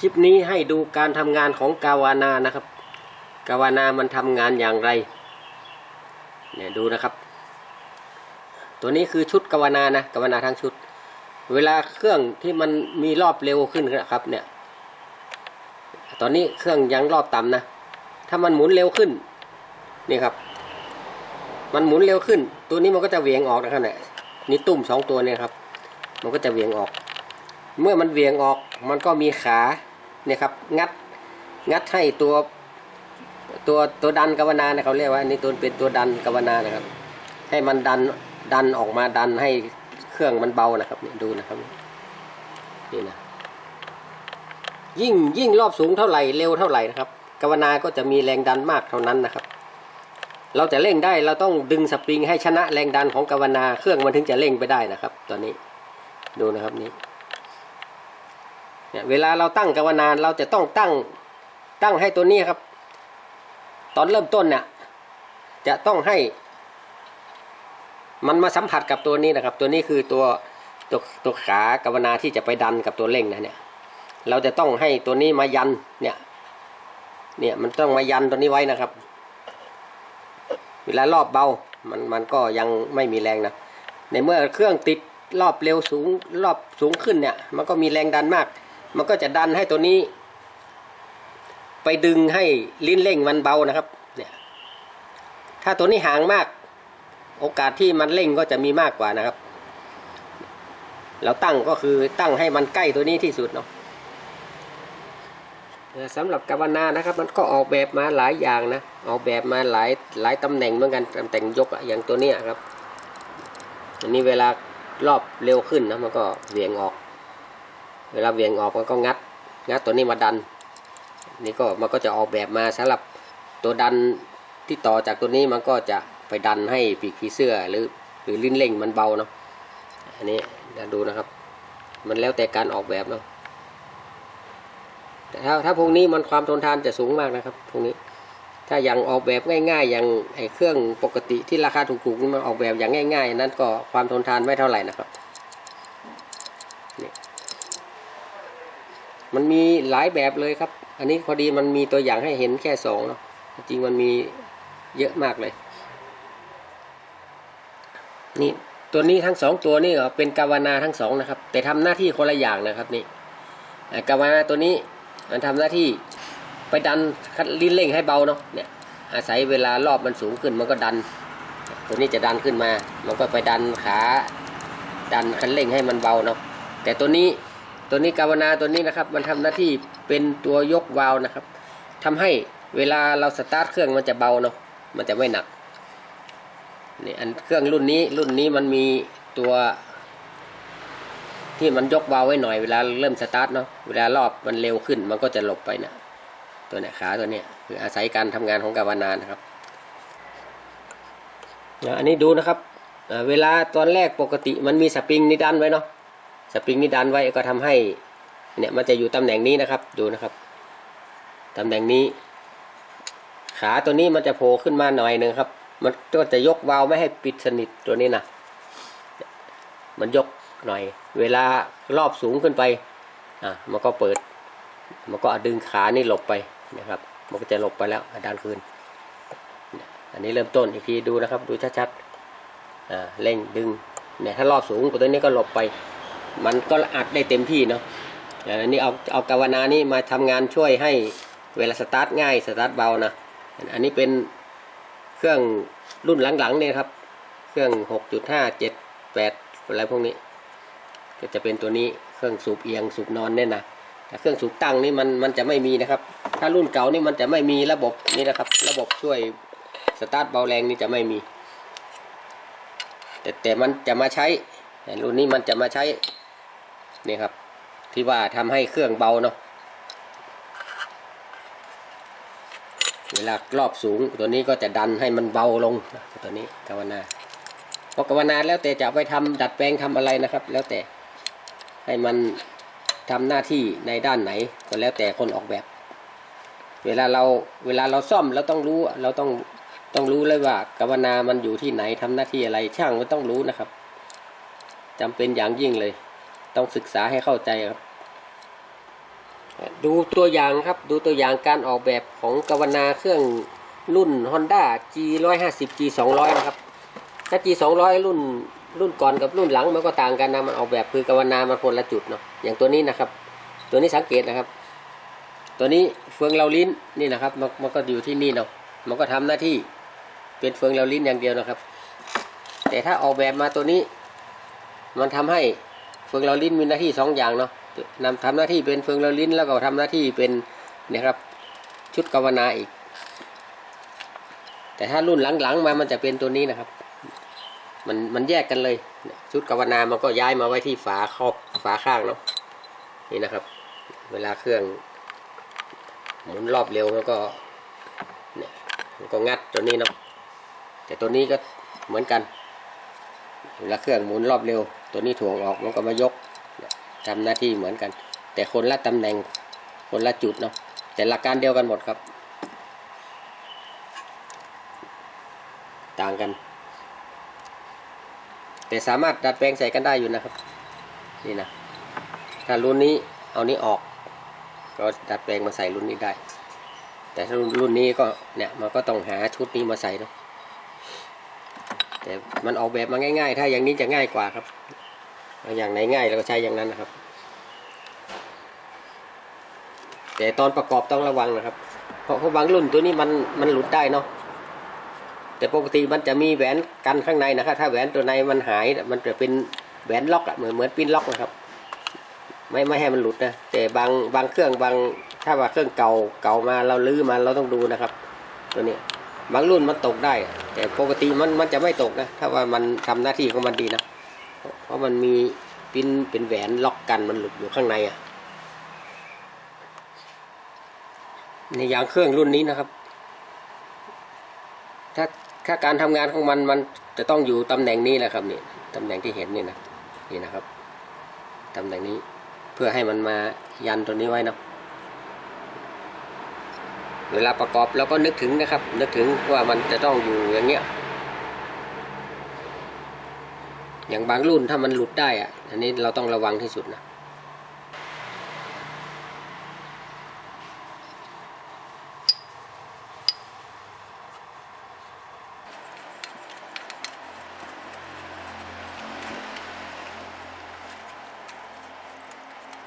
คลิปนี้ให้ดูการทำงานของกาวานานะครับ กาวานามันทำงานอย่างไรเนี่ยดูนะครับ ตัวนี้คือชุดกาวานานะกาวานาทั้งชุด เวลาเครื่องที่มันมีรอบเร็วขึ้นนะครับ เนี่ย ตอนนี้เครื่องยังรอบต่ำนะ ถ้ามันหมุนเร็วขึ้น นี่ครับ มันหมุนเร็วขึ้น ตัวนี้มันก็จะเหวี่ยงออกนะครับเนี่ยนี่ตุ่มสองตัวเนี่ยครับ มันก็จะเหวี่ยงออก เมื่อมันเวียงออกมันก็มีขาเนี่ยครับงัดงัดให้ตัวตัวตัวดันกาวนาเนี่ยเขาเรียกว่าอันนี้ตัวเป็นตัวดันกาวนานะครับ ให้มันดันดันออกมาดันให้เครื่องมันเบานะครับดูนะครับนี่นะยิ่งยิ่งรอบสูงเท่าไหร่เร็วเท่าไหร่นะครับกาวนาก็จะมีแรงดันมากเท่านั้นนะครับ เราจะเร่งได้เราต้องดึงสปริงให้ชนะแรงดันของกาวนาเครื่องมันถึงจะเร่งไปได้นะครับ ตอนนี้ดูนะครับนี้ เนี่ยเวลาเราตั้งกาวนาเราจะต้องตั้งตั้งให้ตัวนี้ครับ ตอนเริ่มต้นเนี่ยจะต้องให้ มันมาสัมผัสกับตัวนี้นะครับ ตัวนี้คือตัวตัวตัวขากาวนาที่จะไปดันกับตัวเร่งนะเนี่ยเราจะต้องให้ตัวนี้มายันเนี่ยเนี่ยมันต้องมายันตัวนี้ไว้นะครับ เวลารอบเบามันมันก็ยังไม่มีแรงนะในเมื่อเครื่องติดรอบเร็วสูงรอบสูงขึ้นเนี่ย มันก็มีแรงดันมาก มันก็จะดันให้ตัวนี้ ไปดึงให้ลิ้นเร่งมันเบานะครับ เนี่ย ถ้าตัวนี้ห่างมาก โอกาสที่มันเร่งก็จะมีมากกว่านะครับ เราตั้งก็คือตั้งให้มันใกล้ตัวนี้ที่สุดเนาะสำหรับกาวนานะครับ มันก็ออกแบบมาหลายอย่างนะ ออกแบบมาหลายหลายตำแหน่งเหมือนกันตำแหน่งยกอย่างตัวนี้ครับ อันนี้เวลารอบเร็วขึ้นนะมันก็เหวี่ยงออก เวลาเหวี่ยงออกมันก็งัดงัดตัวนี้มาดัน นี่ก็มันก็จะออกแบบมาสำหรับตัวดันที่ต่อจากตัวนี้มันก็จะไปดันให้ปีกผีเสื้อหรือหรือลิ้นเล่งมันเบาเนาะอันนี้ดูนะครับ มันแล้วแต่การออกแบบเนาะแต่ถ้าถ้าพวกนี้มันความทนทานจะสูงมากนะครับพวกนี้ ถ้าอย่างออกแบบง่าย ๆ อย่างไอเครื่องปกติที่ราคาถูกๆนี่มันออกแบบอย่างง่าย ๆ นั้นก็ความทนทานไม่เท่าไหร่นะครับ มันมีหลายแบบเลยครับ อันนี้พอดีมันมีตัวอย่างให้เห็นแค่สองเนาะจริงมันมีเยอะมากเลย นี่ตัวนี้ทั้งสองตัวนี่เป็นกาวนาทั้งสองนะครับ แต่ทำหน้าที่คนละอย่างนะครับนี่กาวนาตัวนี้มันทำหน้าที่ไปดันคัดลิ้นเร่งให้เบาเนาะเนี่ยอาศัยเวลารอบมันสูงขึ้นมันก็ดัน ตัวนี้จะดันขึ้นมา มันก็ไปดันขาดันคันเร่งให้มันเบาเนาะแต่ตัวนี้ ตัวนี้กาวนาตัวนี้นะครับ มันทำหน้าที่เป็นตัวยกวาล์วนะครับทำให้เวลาเราสตาร์ทเครื่องมันจะเบาเนาะมันจะไม่หนักนี่อันเครื่องรุ่นนี้รุ่นนี้มันมีตัว ที่มันยกเบาไว้หน่อยเวลาเริ่มสตาร์ทเนาะเวลารอบมันเร็วขึ้น มันก็จะหลบไปเนี่ยตัวเนี่ยขาตัวเนี้ยคืออาศัยการทำงานของกาวนานะครับอันนี้ดูนะครับเวลาตอนแรกปกติมันมีสปริงนี่ดันไว้เนาะ สปริงนี่ดันไว้ก็ทำให้เนี่ยมันจะอยู่ตำแหน่งนี้นะครับดูนะครับตำแหน่งนี้ ขาตัวนี้มันจะโผล่ขึ้นมาหน่อยหนึ่งครับ มันก็จะยกวาล์วไม่ให้ปิดสนิทตัวนี้นะมันยกหน่อย เวลารอบสูงขึ้นไปอะมันก็เปิด มันก็ดึงขานี่หลบไปนะครับ มันก็จะหลบไปแล้วดันคืน อันนี้เริ่มต้นอีกทีดูนะครับ ดูชัดๆอ่าเร่งดึงเนี่ยถ้ารอบสูงตัวนี้ก็หลบไป มันก็อัดได้เต็มที่เนาะอ่าอันนี้เอาเอากาวนานี่มาทำงานช่วยให้เวลาสตาร์ทง่ายสตาร์ทเบานะอันนี้เป็นเครื่องรุ่นหลังๆเนี่ยครับ เครื่องหกจุดห้าเจ็ดแปดอะไรพวกนี้ ก็จะเป็นตัวนี้เครื่องสูบเอียงสูบนอนเนี่ยนะแต่เครื่องสูบตั้งนี่มันมันจะไม่มีนะครับ ถ้ารุ่นเก่านี่มันจะไม่มีระบบนี่นะครับ ระบบช่วยสตาร์ทเบาแรงนี่จะไม่มี แต่แต่มันจะมาใช้รุ่นนี้มันจะมาใช้ นี่ครับ ที่ว่าทำให้เครื่องเบาเนาะเวลารอบสูงตัวนี้ก็จะดันให้มันเบาลงตัวนี้กาวนาเพราะกรรมนาแล้วแต่จะไปทำดัดแปลงทำอะไรนะครับ แล้วแต่ให้มันทำหน้าที่ในด้านไหนก็แล้วแต่คนออกแบบ เวลาเราเวลาเราซ่อมเราต้องรู้เราต้องต้องรู้เลยว่ากรรมนามันอยู่ที่ไหนทำหน้าที่อะไรช่างมันต้องรู้นะครับจำเป็นอย่างยิ่งเลย ต้องศึกษาให้เข้าใจครับ ดูตัวอย่างครับ ดูตัวอย่างการออกแบบของกาวนาเครื่องรุ่น Honda G 1 5 0 G 2 0 0นะครับ ถ้า G 2 0 0รุ่นรุ่นก่อนกับรุ่นหลังมันก็ต่างกันนะมันออกแบบคือกาวนามันคนละจุดเนาะอย่างตัวนี้นะครับ ตัวนี้สังเกตนะครับ ตัวนี้เฟืองเราลิ้นนี่นะครับมันมันก็อยู่ที่นี่เนาะมันก็ทำหน้าที่เป็นเฟืองเราลิ้นอย่างเดียวนะครับ แต่ถ้าออกแบบมาตัวนี้ มันทำให้ ฟืองเราลิ้นมีหน้าที่สองอย่างเนาะนำทำหน้าที่เป็นเฟืองเราลิ้นแล้วก็ทำหน้าที่เป็นเนะครับชุดกวนาอีก แต่ถ้ารุ่นหลังๆมามันจะเป็นตัวนี้นะครับ มันมันแยกกันเลย ชุดกวนามันก็ย้ายมาไว้ที่ฝาครอบฝาข้างเนาะนี่นะครับ เวลาเครื่องหมุนรอบเร็วมันก็เนี่ยมันก็งัดตัวนี้เนาะแต่ตัวนี้ก็เหมือนกันเวลาเครื่องหมุนรอบเร็ว ตัวนี้ถ่วงออกมันก็มายกทำหน้าที่เหมือนกัน แต่คนละตำแหน่งคนละจุดเนาะแต่หลักการเดียวกันหมดครับ ต่างกัน แต่สามารถดัดแปลงใส่กันได้อยู่นะครับ นี่นะถ้ารุ่นนี้เอานี้ออก ก็ดัดแปลงมาใส่รุ่นนี้ได้ แต่ถ้ารุ่นนี้ก็เนี่ยมันก็ต้องหาชุดนี้มาใส่เนาะแต่มันออกแบบมาง่าย ๆ ถ้าอย่างนี้จะง่ายกว่าครับ อย่างไหนง่ายเราก็ใช้อย่างนั้นนะครับ แต่ตอนประกอบต้องระวังนะครับ เพราะเพราบางรุ่นตัวนี้มันมันหลุดได้เนาะแต่ปกติมันจะมีแหวนกันข้างในนะครับ ถ้าแหวนตัวในมันหาย มันจะเป็นแหวนล็อกอะเหมือนเหมือนปิ้นล็อกนะครับ ไม่ไม่ให้มันหลุดนะแต่บางบางเครื่องบางถ้าว่าเครื่องเก่าเก่ามาเราลื้อมาเราต้องดูนะครับ ตัวนี้บางรุ่นมันตกได้ แต่ปกติมันมันจะไม่ตกนะ ถ้าว่ามันทำหน้าที่ของมันดีนะ เพราะมันมีปิ้นเป็นแหวนล็อกกันมันหลุดอยู่ข้างในอะในยางเครื่องรุ่นนี้นะครับ ถ้าถ้าการทำงานของมันมันจะต้องอยู่ตำแหน่งนี้แหละครับนี่ตำแหน่งที่เห็นนี่นะนี่นะครับตำแหน่งนี้เพื่อให้มันมายันตัวนี้ไว้นะเวลาประกอบเราก็นึกถึงนะครับ นึกถึงว่ามันจะต้องอยู่อย่างเงี้ย อย่างบางรุ่นถ้ามันหลุดได้อะอันนี้เราต้องระวังที่สุดนะ